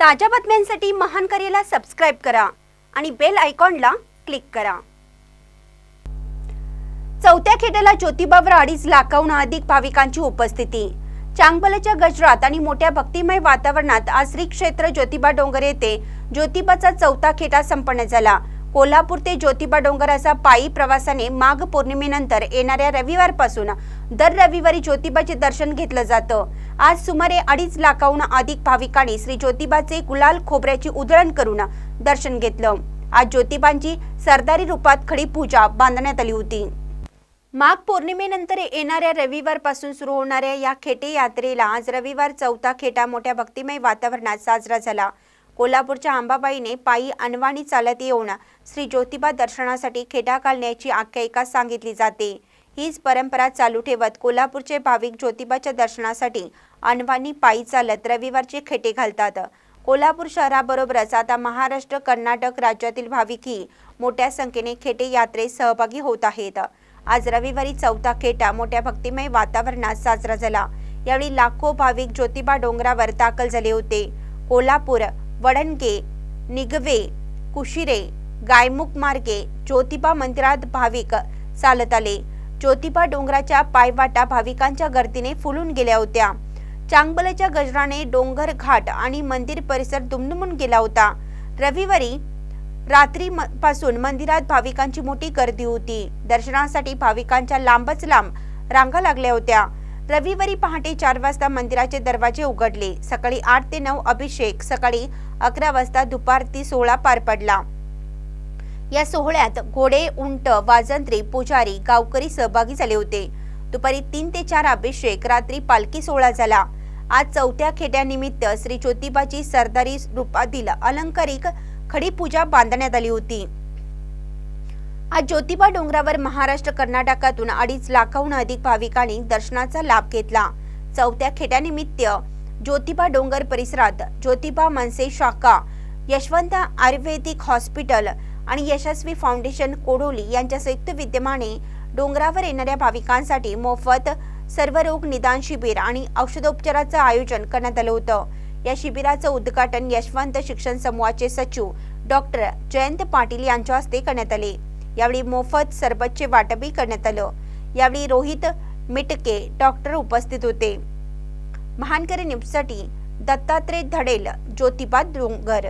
ताज्या बातम्यांसाठी महान करेला सबस्क्राईब करा आणि बेल आयकॉनला क्लिक करा. चौथ्या खेड्याला ज्योतिबावर अडीच लाखाहून अधिक भाविकांची उपस्थिती. चांगबलच्या गजरात आणि मोठ्या भक्तिमय वातावरणात आज श्री क्षेत्र ज्योतिबा डोंगर येथे ज्योतिबाचा चौथा खेटा संपन्न झाला. कोल्हापूर ते ज्योतिबा डोंगर असा पायी प्रवासाने माघ पौर्णिमेनंतर येणाऱ्या रविवारपासून दर रविवारी ज्योतिबाचे दर्शन घेतलं जातं. आज सुमारे अडीच लाखाहून अधिक भाविकांनी श्री ज्योतिबाचे गुलाल खोबऱ्याची उधळण करून दर्शन घेतलं. आज ज्योतिबांची सरदारी रूपात खडी पूजा बांधण्यात आली होती. माघ पौर्णिमेनंतर येणाऱ्या रविवारपासून सुरू होणाऱ्या या खेटे यात्रेला आज रविवार चौथा खेटा मोठ्या भक्तिमय वातावरणात साजरा झाला. कोल्हापूरच्या आंबाबाईने पायी अनवाणी चालत येऊन श्री ज्योतिबा दर्शनासाठी खेटा घालण्याची आख्यायिका सांगितली जाते. हीच परंपरा चालू ठेवत कोल्हापूरचे भाविक ज्योतिबाच्या दर्शनासाठी अनवाणी पायी चालत रविवारचे खेटे घालतात. कोल्हापूर शहराबरोबरच आता महाराष्ट्र कर्नाटक राज्यातील भाविकही मोठ्या संख्येने खेटे यात्रेत सहभागी होत आहेत. आज रविवारी चौथा खेटा मोठ्या भक्तिमय वातावरणात साजरा झाला. यावेळी लाखो भाविक ज्योतिबा डोंगरावर दाखल झाले होते. कोल्हापूर वडणगे निगवे कुशिरे गायमुख मार्गे ज्योतिबा मंदिरात भाविक चालत आले. ज्योतिबा डोंगराच्या पायवाटा भाविकांच्या गर्दीने फुलून गेल्या होत्या. चांगबलाच्या गजराने डोंगर घाट आणि मंदिर परिसर दुमदुमून गेला होता. रविवारी रात्री पासून मंदिरात भाविकांची मोठी गर्दी होती. दर्शनासाठी भाविकांच्या लांबच लांब रांगा लागल्या होत्या. रविवारी पहाटे चार वाजता मंदिराचे दरवाजे उघडले. सकाळी आठ ते नऊ अभिषेक सकाळी अकरा वाजता दुपारती सोहळा पार पडला. या सोहळ्यात घोडे उंट वाजंत्री पुजारी गावकरी सहभागी झाले होते. दुपारी तीन ते चार अभिषेक रात्री पालखी सोहळा झाला. आज चौथ्या खेड्यानिमित्त श्री ज्योतिबाची सरदारी रूपातील अलंकारिक खडी पूजा बांधण्यात आली होती. आज ज्योतिबा डोंगरावर महाराष्ट्र कर्नाटकातून अडीच लाखाहून अधिक भाविकांनी दर्शनाचा लाभ घेतला. चौथ्या खेट्यानिमित्त ज्योतिबा डोंगर परिसरात ज्योतिबा मनसे शाखा यशवंत आयुर्वेदिक हॉस्पिटल आणि यशस्वी फाउंडेशन कोडोली यांच्या संयुक्त विद्यमाने डोंगरावर येणाऱ्या भाविकांसाठी मोफत सर्व रोग निदान शिबिर आणि औषधोपचाराचं आयोजन करण्यात आलं होतं. या शिबिराचं उद्घाटन यशवंत शिक्षण समूहाचे सचिव डॉक्टर जयंत पाटील यांच्या हस्ते करण्यात आले. यावेळी मोफत सरबतचे वाटपही करण्यात आलं. यावेळी रोहित मिटके डॉक्टर उपस्थित होते. महानकरी न्यूजसाठी दत्तात्रय धडेल ज्योतिबा डोंगर.